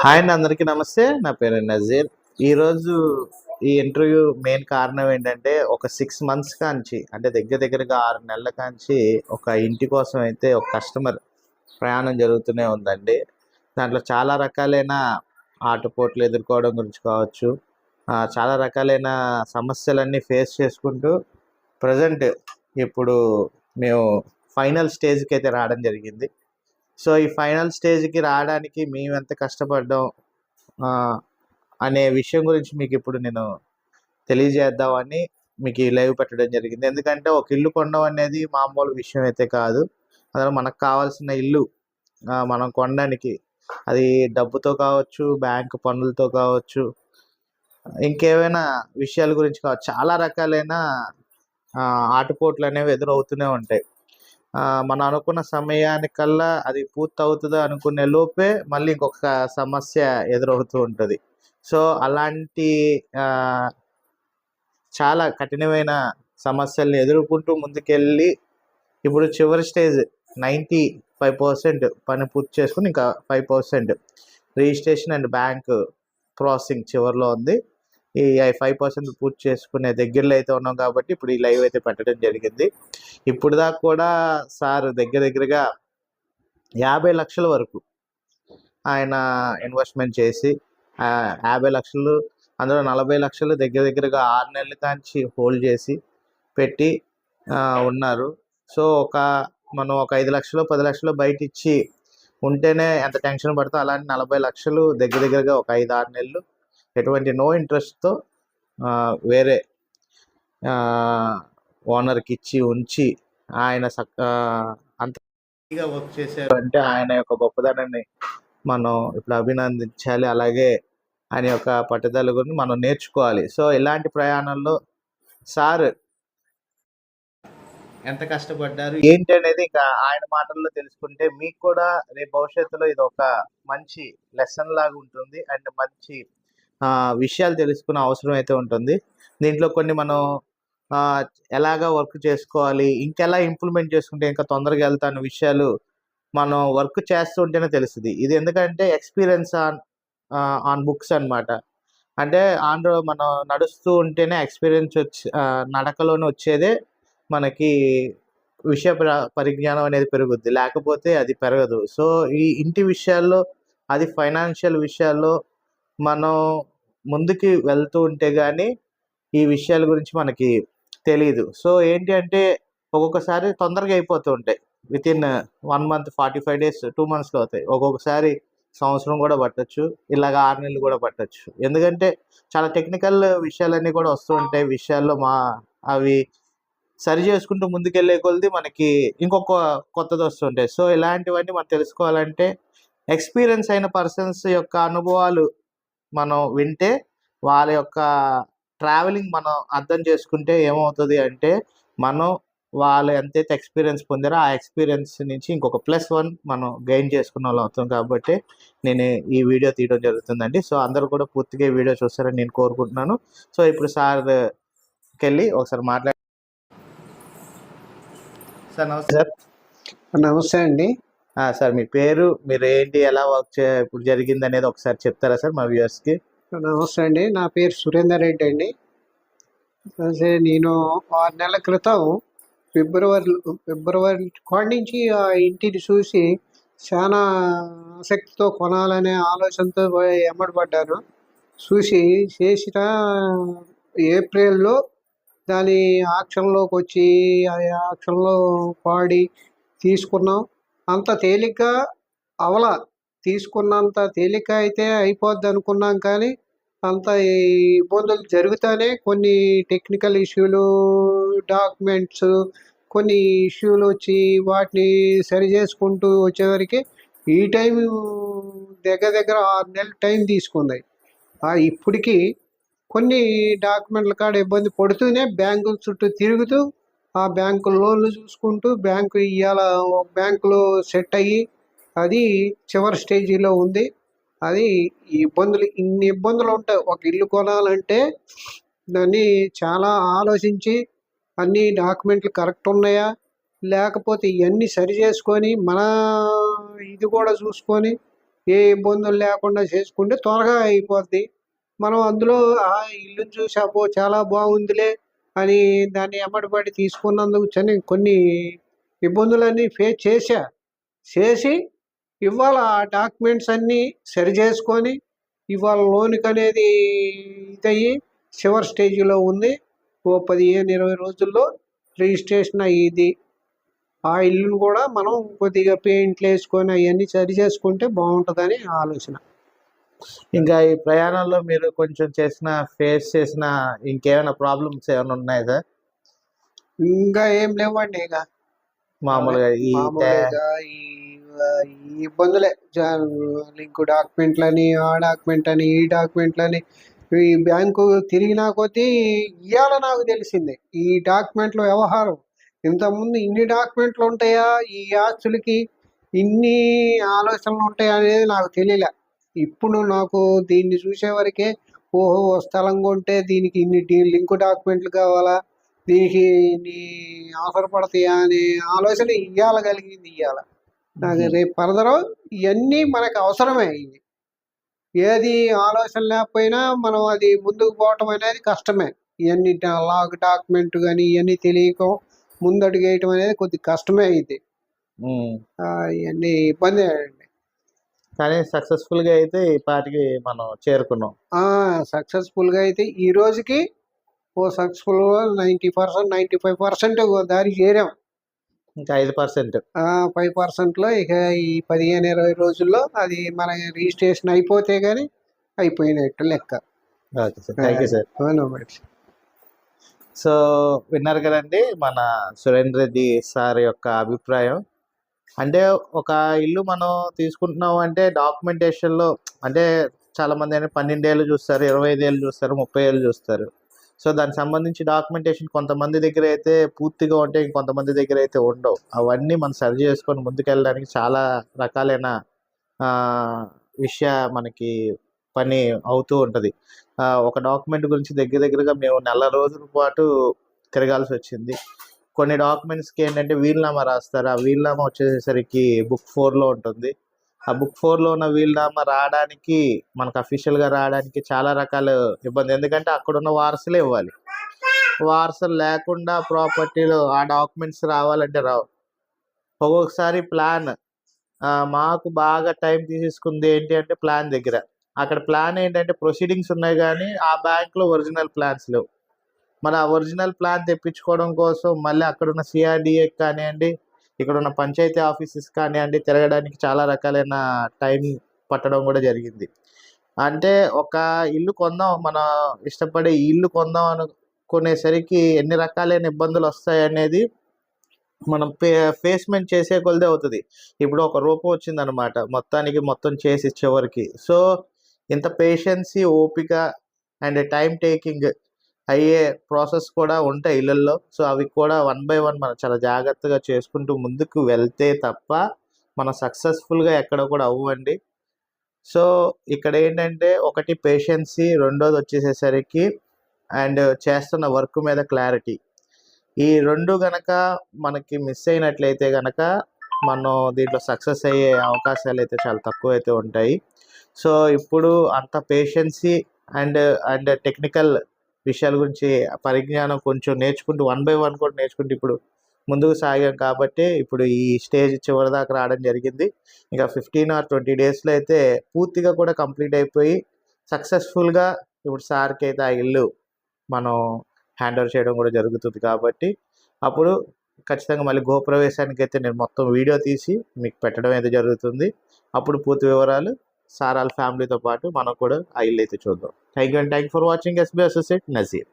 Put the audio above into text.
Hi అండి అందరికీ నమస్తే. నా పేరు నజీర్. ఈరోజు ఈ ఇంటర్వ్యూ మెయిన్ కారణం ఏంటంటే ఒక సిక్స్ మంత్స్ కాంచి అంటే దగ్గర దగ్గరగా ఆరు నెలల కాంచి ఒక ఇంటి కోసం అయితే ఒక కస్టమర్ ప్రయాణం జరుగుతూనే ఉందండి. దాంట్లో చాలా రకాలైన ఆటపోట్లు ఎదుర్కోవడం గురించి కావచ్చు చాలా రకాలైన సమస్యలన్నీ ఫేస్ చేసుకుంటూ ప్రజెంట్ ఇప్పుడు మేము ఫైనల్ స్టేజ్కి అయితే రావడం జరిగింది. సో ఈ ఫైనల్ స్టేజ్కి రావడానికి మేము ఎంత కష్టపడ్డాం అనే విషయం గురించి మీకు ఇప్పుడు నేను తెలియజేద్దామని మీకు ఈ లైవ్ పెట్టడం జరిగింది. ఎందుకంటే ఒక ఇల్లు కొనడం అనేది మామూలు విషయం అయితే కాదు. అందులో మనకు కావాల్సిన ఇల్లు మనం కొనడానికి. అది డబ్బుతో కావచ్చు బ్యాంక్ పనులతో కావచ్చు ఇంకేమైనా విషయాల గురించి కావచ్చు. చాలా రకాలైన ఆ, ఆటుపోట్లు అనేవి ఎదురవుతూనే ఉంటాయి. మనం అనుకున్న సమయానికల్లా అది పూర్తవుతుందో అనుకునే లోపే మళ్ళీ ఇంకొక సమస్య ఎదురవుతూ ఉంటుంది. సో అలాంటి చాలా కఠినమైన సమస్యల్ని ఎదుర్కొంటూ ముందుకెళ్ళి ఇప్పుడు చివరి స్టేజ్ నైంటీ ఫైవ్ పర్సెంట్ పని పూర్తి చేసుకుని ఇంకా five percent registration and bank processing చివరిలో ఉంది. ఈ ఫైవ్ పర్సెంట్ పూర్తి చేసుకునే దగ్గరలో అయితే ఉన్నాం కాబట్టి ఇప్పుడు ఈ లైవ్ అయితే పెట్టడం జరిగింది. ఇప్పుడు దాకా కూడా సార్ దగ్గర దగ్గరగా యాభై లక్షల వరకు ఆయన ఇన్వెస్ట్మెంట్ చేసి యాభై లక్షలు అందులో నలభై లక్షలు దగ్గర దగ్గరగా ఆరు నెలల కాంచి హోల్డ్ చేసి పెట్టి ఉన్నారు. సో ఒక మనం ఒక ఐదు లక్షలు పది లక్షలు బయట ఇచ్చి ఉంటేనే ఎంత టెన్షన్ పడుతుందో అలాంటి నలభై లక్షలు దగ్గర దగ్గరగా ఒక ఐదు ఆరు నెలలు ఎటువంటి నో ఇంట్రెస్ట్తో వేరే ఓనర్కి ఇచ్చి ఉంచి ఆయన సక్ అంతగా వర్క్ చేశారు అంటే ఆయన యొక్క గొప్పదనాన్ని మనం ఇప్పుడు అభినందించాలి. అలాగే ఆయన యొక్క పట్టుదల గురించి మనం నేర్చుకోవాలి. సో ఇలాంటి ప్రయాణంలో సార్ ఎంత కష్టపడ్డారు? ఏంటి అనేది ఇంకా ఆయన మాటల్లో తెలుసుకుంటే మీకు కూడా రేపు భవిష్యత్తులో ఇది ఒక మంచి లెసన్ లాగా ఉంటుంది. అండ్ మంచి విషయాలు తెలుసుకునే అవసరం అయితే ఉంటుంది. దీంట్లో కొన్ని మనం ఎలాగ ఎలాగా వర్క్ చేసుకోవాలి ఇంకెలా ఇంప్లిమెంట్ చేసుకుంటే ఇంకా తొందరగా వెళ్తాను విషయాలు మనం వర్క్ చేస్తూ ఉంటేనే తెలుస్తుంది. ఇది ఎందుకంటే ఎక్స్పీరియన్స్ ఆన్ ఆన్ బుక్స్ అన్నమాట. అంటే ఆన్ మనం నడుస్తూ ఉంటేనే ఎక్స్పీరియన్స్ వచ్చి నడకలోనే వచ్చేదే మనకి విషయ పరిజ్ఞానం అనేది పెరుగుద్ది. లేకపోతే అది పెరగదు. సో ఈ ఇంటి విషయాల్లో అది ఫైనాన్షియల్ విషయాల్లో మనం ముందుకి వెళ్తూ ఉంటే కానీ ఈ విషయాల గురించి మనకి తెలియదు సో ఏంటి అంటే ఒక్కొక్కసారి తొందరగా అయిపోతూ ఉంటాయి. Within one month forty five days two మంత్స్లో అవుతాయి. ఒక్కొక్కసారి సంవత్సరం కూడా పట్టచ్చు. ఇలాగ ఆరు నెలలు కూడా పట్టచ్చు. ఎందుకంటే చాలా టెక్నికల్ విషయాలన్నీ కూడా వస్తూ ఉంటాయి. విషయాల్లో మా అవి సరి చేసుకుంటూ ముందుకెళ్ళే కొలది మనకి ఇంకొక కొత్తది వస్తుంటాయి సో ఇలాంటివన్నీ మనం తెలుసుకోవాలంటే ఎక్స్పీరియన్స్ అయిన పర్సన్స్ యొక్క అనుభవాలు మనం వింటే వాళ్ళ యొక్క ట్రావెలింగ్ మనం అర్థం చేసుకుంటే ఏమవుతుంది అంటే మనం వాళ్ళు ఎంతైతే ఎక్స్పీరియన్స్ పొందారో ఆ ఎక్స్పీరియన్స్ నుంచి ఇంకొక ప్లస్ వన్ మనం గెయిన్ చేసుకున్న వాళ్ళు అవుతాం కాబట్టి నేను ఈ వీడియో తీయడం జరుగుతుందండి. సో అందరూ కూడా పూర్తిగా వీడియో చూస్తారని నేను కోరుకుంటున్నాను. సో ఇప్పుడు సార్కి వెళ్ళి ఒకసారి మాట్లాడి సార్ నమస్తే సార్. నమస్తే అండి. సార్ మీ పేరు మీరు ఏంటి ఎలా వర్క్ చే ఇప్పుడు జరిగింది అనేది ఒకసారి చెప్తారా సార్ మా వ్యూవర్స్కి? నమస్తే అండి నా పేరు సురేందర్ రెడ్డి అండి. నేను ఆరు నెలల క్రితం ఫిబ్రవరి ఫిబ్రవరి కాడి నుంచి ఆ ఇంటిని చూసి చాలా ఆసక్తితో కొనాలనే ఆలోచనతో ఎమ్మడబడ్డాను చూసి చేసిన ఏప్రిల్లో దాని ఆక్షన్లోకి వచ్చి ఆ ఆక్షన్లో పాడి తీసుకున్నాం. అంత తేలిగ్గా అవల తీసుకున్నంత తేలిక అయితే అయిపోద్ది అనుకున్నాం కానీ అంత ఈ ఇబ్బందులు జరుగుతానే కొన్ని టెక్నికల్ ఇష్యూలు డాక్యుమెంట్స్ కొన్ని ఇష్యూలు వచ్చి వాటిని సరి చేసుకుంటూ వచ్చేవరకు ఈ టైం దగ్గర దగ్గర ఆరు నెలల టైం తీసుకుంది. ఆ కొన్ని డాక్యుమెంట్ల కాడ ఇబ్బంది పడుతూనే బ్యాంకుల చుట్టూ తిరుగుతూ ఆ బ్యాంకు లోన్లు చూసుకుంటూ బ్యాంకు ఇవాళ బ్యాంకులో సెట్ అయ్యి అది చివరి స్టేజీలో ఉంది. అది ఈ ఇబ్బందులు ఇన్ని ఇబ్బందులు ఉంటాయి. ఒక ఇల్లు కొనాలంటే దాన్ని చాలా ఆలోచించి అన్ని డాక్యుమెంట్లు కరెక్ట్ ఉన్నాయా? లేకపోతే ఇవన్నీ సరి చేసుకొని మన ఇది కూడా చూసుకొని ఏ ఇబ్బందులు లేకుండా చేసుకుంటే త్వరగా అయిపోద్ది. మనం అందులో ఆ ఇల్లుని చూసాపో చాలా బాగుందిలే అని దాన్ని ఎమ్మటిపడి తీసుకున్నందుకు చని కొన్ని ఇబ్బందులన్నీ ఫేస్ చేశా. చేసి ఇవాళ ఆ డాక్యుమెంట్స్ అన్నీ సరి చేసుకొని ఇవాళ లోన్కి అనేది ఇదయ్యి చివరి స్టేజ్లో ఉంది. ఓ పదిహేను ఇరవై రోజుల్లో రిజిస్ట్రేషన్ అయ్యింది ఆ ఇల్లును కూడా మనం కొద్దిగా పెయింట్లు వేసుకొని అవన్నీ సరి చేసుకుంటే బాగుంటుందని ఆలోచన. ఇంకా ఈ ప్రయాణంలో మీరు కొంచెం చేసిన ఫేస్ చేసిన ఇంకేమైనా ప్రాబ్లమ్స్ ఏమైనా ఉన్నాయా సార్? ఇంకా ఏం లేవండి ఇక. మామూలుగా ఈ మామూలుగా ఈ ఈ ఇబ్బందులే. లింక్ డాక్యుమెంట్లని ఆ డాక్యుమెంట్ అని ఈ డాక్యుమెంట్లని ఈ బ్యాంకు తిరిగినా కొద్దీ ఇవాళ నాకు తెలిసింది. ఈ డాక్యుమెంట్ల వ్యవహారం. ఇంతకుముందు ఇన్ని డాక్యుమెంట్లు ఉంటాయా? ఈ ఆస్తులకి ఇన్ని ఆలోచనలు ఉంటాయా అనేది నాకు తెలియలే. ఇప్పుడు నాకు దీన్ని చూసే వరకే ఓహో ఓ స్థలం కొంటే దీనికి ఇన్ని లింక్ డాక్యుమెంట్లు కావాలా? దీనికి ఇన్ని అవసరపడతాయా అనే ఆలోచన ఇయ్యాల కలిగింది ఇయ్యాల. నాకు రేపు ఫర్దర్ ఇవన్నీ మనకు అవసరమే ఇవి ఏది ఆలోచన లేకపోయినా మనం అది ముందుకు పోవటం అనేది కష్టమే. ఇవన్నీ లాగ్ డాక్యుమెంట్ కానీ ఇవన్నీ తెలియక ముందడుగు వేయటం అనేది కొద్ది కష్టమే అయింది. ఇవన్నీ ఇబ్బంది కానీ సక్సెస్ఫుల్గా అయితే ఈ పాటికి మనం చేరుకున్నాం. సక్సెస్ఫుల్గా అయితే ఈ రోజుకి ఓ సక్సెస్ఫుల్గా ninety percent ninety five percent దారి చేరాం. ఇంకా ఐదు పర్సెంట్. ఫైవ్ పర్సెంట్లో ఇక ఈ పదిహేను ఇరవై రోజుల్లో అది మన రిజిస్ట్రేషన్ అయిపోతే కానీ అయిపోయినట్టు లెక్క. Okay sir. Thank you sir. అవును మరి. సో విన్నారు కదండి మన సురేంద్ర రెడ్డి సార్ యొక్క అభిప్రాయం. అంటే ఒక ఇల్లు మనం తీసుకుంటున్నాం అంటే డాక్యుమెంటేషన్లో అంటే చాలా మంది పన్నెండేళ్ళు చూస్తారు ఇరవై ఐదు ఏళ్ళు చూస్తారు ముప్పై ఏళ్ళు చూస్తారు. సో దానికి సంబంధించి డాక్యుమెంటేషన్ కొంతమంది దగ్గర అయితే పూర్తిగా ఉంటే ఇంకొంతమంది దగ్గర అయితే ఉండవు. అవన్నీ మనం సరి చేసుకొని ముందుకెళ్ళడానికి చాలా రకాలైన విషయ మనకి పని అవుతూ ఉంటుంది. ఒక డాక్యుమెంట్ గురించి దగ్గర దగ్గరగా మేము నెల రోజుల పాటు తిరగాల్సి వచ్చింది. కొన్ని డాక్యుమెంట్స్కి ఏంటంటే వీల్నామా రాస్తారు. ఆ వీల్నామా వచ్చేసరికి బుక్ ఫోర్లో ఉంటుంది. ఆ బుక్ ఫోర్లో ఉన్న వీల్నామా రావడానికి మనకు అఫీషియల్గా రావడానికి చాలా రకాల ఇబ్బంది. ఎందుకంటే అక్కడ ఉన్న వారసులే ఇవ్వాలి. వారసులు లేకుండా ప్రాపర్టీలో ఆ డాక్యుమెంట్స్ రావాలంటే రావు. ఒక్కొక్కసారి ప్లాన్ మాకు బాగా టైం తీసుకుంది ఏంటి అంటే ప్లాన్ దగ్గర. అక్కడ ప్లాన్ ఏంటంటే ప్రొసీడింగ్స్ ఉన్నాయి కానీ ఆ బ్యాంక్లో ఒరిజినల్ ప్లాన్స్ లేవు. మరి ఆ ఒరిజినల్ ప్లాన్ తెప్పించుకోవడం కోసం మళ్ళీ అక్కడ ఉన్న సిఆర్డిఏ కానివ్వండి ఇక్కడ ఉన్న పంచాయతీ ఆఫీసెస్ కానివ్వండి తిరగడానికి చాలా రకాలైన టైం పట్టడం కూడా జరిగింది. అంటే ఒక ఇల్లు కొందాం మన ఇష్టపడే ఇల్లు కొందాం అనుకునేసరికి ఎన్ని రకాలైన ఇబ్బందులు వస్తాయి అనేది మనం పే ఫేస్మెంట్ చేసే కొలదే అవుతుంది. ఇప్పుడు ఒక రూపం వచ్చిందనమాట మొత్తానికి మొత్తం చేసి చివరికి సో ఇంత పేషెన్సీ ఓపిక అండ్ టైం టేకింగ్ అయ్యే ప్రాసెస్ కూడా ఉంటాయి ఇళ్ళల్లో సో అవి కూడా వన్ బై వన్ మనం చాలా జాగ్రత్తగా చేసుకుంటూ ముందుకు వెళ్తే తప్ప మనం సక్సెస్ఫుల్గా ఎక్కడ కూడా అవ్వండి. సో ఇక్కడ ఏంటంటే ఒకటి పేషెన్సీ రెండోది వచ్చేసేసరికి అండ్ చేస్తున్న వర్క్ మీద క్లారిటీ. ఈ రెండు గనక మనకి మిస్ అయినట్లయితే గనక మనం దీంట్లో సక్సెస్ అయ్యే అవకాశాలు అయితే చాలా తక్కువ అయితే ఉంటాయి. సో ఇప్పుడు అంత పేషెన్సీ అండ్ అండ్ టెక్నికల్ విషయాల గురించి పరిజ్ఞానం కొంచెం నేర్చుకుంటూ వన్ బై వన్ కూడా నేర్చుకుంటూ ఇప్పుడు ముందుకు సాగాం కాబట్టి ఇప్పుడు ఈ స్టేజ్ చివరి దాకా రావడం జరిగింది. ఇంకా ఫిఫ్టీన్ ఆర్ ట్వంటీ డేస్లో అయితే పూర్తిగా కూడా కంప్లీట్ అయిపోయి సక్సెస్ఫుల్గా ఇప్పుడు సార్కి అయితే ఆ ఇల్లు మనం హ్యాండ్ ఓవర్ చేయడం కూడా జరుగుతుంది కాబట్టి అప్పుడు ఖచ్చితంగా మళ్ళీ గోప్రవేశానికి అయితే నేను మొత్తం వీడియో తీసి మీకు పెట్టడం అయితే జరుగుతుంది. అప్పుడు పూర్తి వివరాలు సార్ ఫ్యామిలీతో పాటు మనం కూడా ఆ ఇల్లు అయితే చూద్దాం. Thank you and thank for watching SB associate Nazeer